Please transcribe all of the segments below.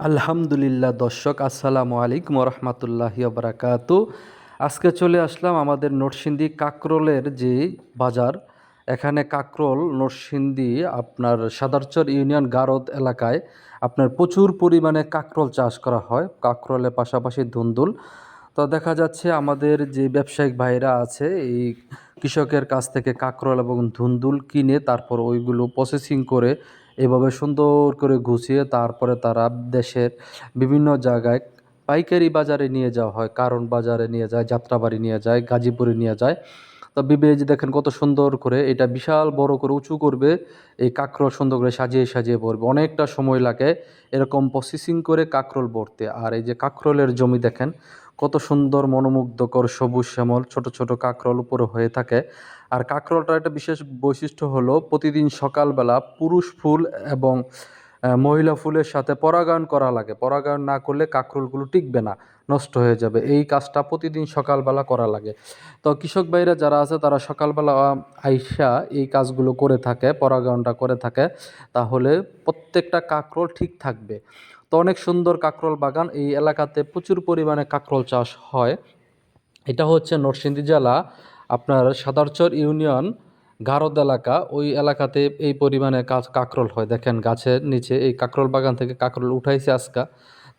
আলহামদুলিল্লাহ, দর্শক, আসসালামু আলাইকুম রহমতুল্লাহি বারাকাতু আজকে চলে আসলাম আমাদের নরসিংদী কাকরোলের যে বাজার। এখানে কাকরোল, নরসিংদী, আপনার সাদারচর ইউনিয়ন গারদ এলাকায় আপনার প্রচুর পরিমাণে কাকরোল চাষ করা হয়। কাকরোলের পাশাপাশি ধুন্দুল। তো দেখা যাচ্ছে আমাদের যে ব্যবসায়িক ভাইরা আছে, এই কৃষকের কাছ থেকে কাকরোল এবং ধুন্দুল কিনে তারপর ওইগুলো প্রসেসিং করে এভাবে সুন্দর করে গুছিয়ে তারপরে তারা দেশের বিভিন্ন জায়গায় পাইকারি বাজারে নিয়ে যাওয়া হয়, কারণ বাজারে নিয়ে যায়, যাত্রাবাড়ি নিয়ে যায়, গাজীপুরে নিয়ে যায়। তো বিবেজ দেখেন কত সুন্দর করে এটা বিশাল বড় করে উঁচু করবে, এই কাঁকরোল সুন্দর করে সাজিয়ে সাজিয়ে পড়বে অনেকটা সময় লাগে এরকম প্রসেসিং করে কাঁকরোল ভরতে। আর এই যে কাঁকরোলের জমি দেখেন কত সুন্দর, মনোমুগ্ধকর সবুজ শ্যামল, ছোট ছোট কাঁকরোল উপরে হয়ে থাকে। আর কাঁকরোলটার একটা বিশেষ বৈশিষ্ট্য হলো, প্রতিদিন সকালবেলা পুরুষ ফুল এবং মহিলা ফুলের সাথে পরাগায়ন করা লাগে। পরাগায়ন না করলে কাঁকরোলগুলো টিকবে না, নষ্ট হয়ে যাবে। এই কাজটা প্রতিদিন সকালবেলা করা লাগে। তো কৃষক ভাইরা যারা আছে, তারা সকালবেলা আইসা এই কাজগুলো করে থাকে, পরাগায়নটা করে থাকে। তাহলে প্রত্যেকটা কাঁকরোল ঠিক থাকবে। তো অনেক সুন্দর কাঁকরোল বাগান। এই এলাকাতে প্রচুর পরিমাণে কাঁকরোল চাষ হয়। এটা হচ্ছে নরসিংদী জেলা, আপনার সাদারচর ইউনিয়ন গারদ এলাকা, ওই এলাকাতে এই পরিমাণে কাজ কাঁকরোল হয়। দেখেন গাছের নিচে, এই কাঁকরোল বাগান থেকে কাঁকরোল উঠাইছে আজকা।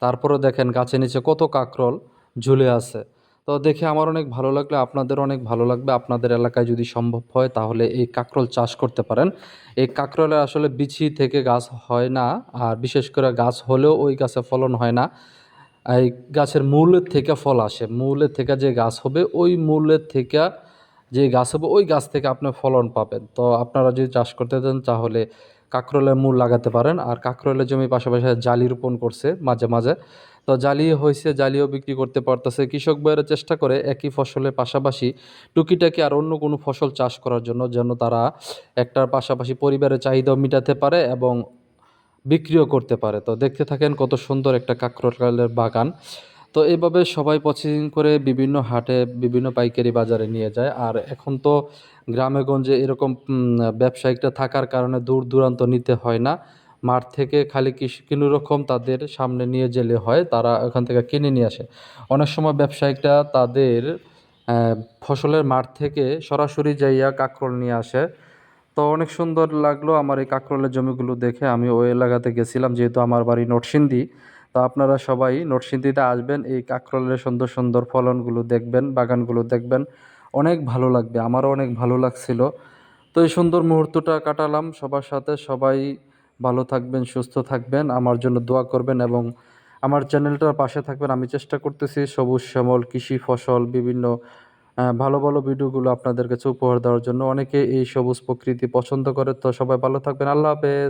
তারপরে দেখেন গাছের নিচে কত কাঁকরোল ঝুলে আছে। তো দেখে আমার অনেক ভালো লাগল, আপনাদের অনেক ভালো লাগবে। আপনাদের এলাকায় যদি সম্ভব হয়, তাহলে এই কাঁকরোল চাষ করতে পারেন। এই কাঁকরোলের আসলে বিছি থেকে গাছ হয় না, আর বিশেষ করে গাছ হলেও ওই গাছে ফলন হয় না। এই গাছের মূলের থেকে ফল আসে। মূলের থেকে যে গাছ হবে, ওই মূলের থেকে যে গাছ হবে, ওই গাছ থেকে আপনি ফলন পাবেন। তো আপনারা যদি চাষ করতে চান, তাহলে কাঁকরোলের মূল লাগাতে পারেন। আর কাঁকরোলের জমি পাশাপাশি জালি রোপণ করছে মাঝে মাঝে। তো জালি হয়েছে, জালিও বিক্রি করতে পারতেছে। কৃষক ভাইয়েরা চেষ্টা করে একই ফসলের পাশাপাশি টুকিটাকি আর অন্য কোনো ফসল চাষ করার জন্য, যেন তারা একটার পাশাপাশি পরিবারের চাহিদাও মেটাতে পারে এবং বিক্রিও করতে পারে। তো দেখতে থাকেন কত সুন্দর একটা কাঁকরোলের বাগান। তো এইভাবে সবাই পছন্দ করে বিভিন্ন হাটে বিভিন্ন পাইকারি বাজারে নিয়ে যায়। আর এখন তো গ্রামে গঞ্জে এরকম ব্যবসায়িকটা থাকার কারণে দূর দূরান্ত নিতে হয় না। মাঠ থেকে খালি কোনো রকম তাদের সামনে নিয়ে গেলে হয়, তারা ওখান থেকে কিনে নিয়ে আসে। অনেক সময় ব্যবসায়িকটা তাদের ফসলের মাঠ থেকে সরাসরি যাইয়া কাঁকরোল নিয়ে আসে। তো অনেক সুন্দর লাগল আমার এই কাঁকরোলের জমিগুলো দেখে। আমি ওই এলাকাতে গেছিলাম, যেহেতু আমার বাড়ি নরসিংদী। তো আপনারা সবাই নরসিংদীতে আসবেন, এই কাঁকরোলের সুন্দর সুন্দর ফলনগুলো দেখবেন, বাগানগুলো দেখবেন। অনেক ভালো লাগবে, আমারও অনেক ভালো লাগছিল। তো এই সুন্দর মুহূর্তটা কাটালাম সবার সাথে, সবাই ভালো থাকবেন, সুস্থ থাকবেন, আমার জন্য দোয়া করবেন এবং আমার চ্যানেলটার পাশে থাকবেন। আমি চেষ্টা করতেছি সবুজ, শ্যামল, কৃষি, ফসল, বিভিন্ন ভালো ভালো ভিডিওগুলো আপনাদের কাছে উপহার দেওয়ার জন্য অনেকে এই সবুজ প্রকৃতি পছন্দ করে। তো সবাই ভালো থাকবেন। আল্লাহ হাফেজ।